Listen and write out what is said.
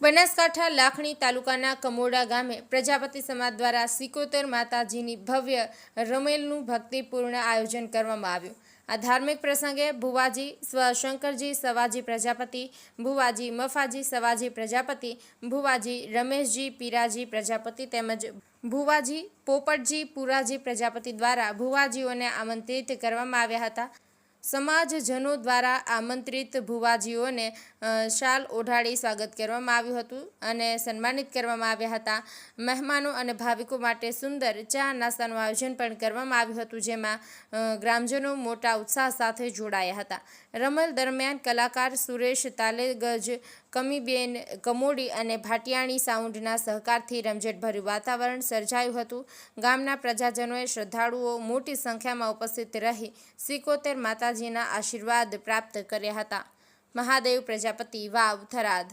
બનાસકાંઠા લાખણી તાલુકાના કમોડા ગામે પ્રજાપતિ સમાજ દ્વારા સિકોતર માતાજીની ભવ્ય રમેલનું ભક્તિપૂર્ણ આયોજન કરવામાં આવ્યું. આ ધાર્મિક પ્રસંગે ભુવાજી સ્વશંકરજી સવાજી પ્રજાપતિ, ભુવાજી મફાજી, સવાજી પ્રજાપતિ, ભુવાજી રમેશજી, પીરાજી પ્રજાપતિ તેમજ ભુવાજી પોપટજી, પુરાજી પ્રજાપતિ દ્વારા ભુવાજીઓને આમંત્રિત કરવામાં આવ્યા હતા. સમાજજનો દ્વારા આમંત્રિત ભુવાજીઓને શાલ ઓઢાડી સ્વાગત કરવામાં આવ્યું હતું અને સન્માનિત કરવામાં આવ્યા હતા. મહેમાનો અને ભાવિકો માટે સુંદર ચા નાસ્તાનું આયોજન પણ કરવામાં આવ્યું હતું, જેમાં ગ્રામજનો મોટા ઉત્સાહ સાથે જોડાયા હતા. રમલ દરમિયાન કલાકાર સુરેશ તાલેગજ કમીબેન કમોડી અને ભાટિયાણી સાઉન્ડના સહકારથી રમઝટભર્યું વાતાવરણ સર્જાયું હતું. ગામના પ્રજાજનોએ શ્રદ્ધાળુઓ મોટી સંખ્યામાં ઉપસ્થિત રહી સિકોતેર માતાજીના આશીર્વાદ પ્રાપ્ત કર્યા હતા. મહાદેવ પ્રજાપતિ વાવ થરાદ.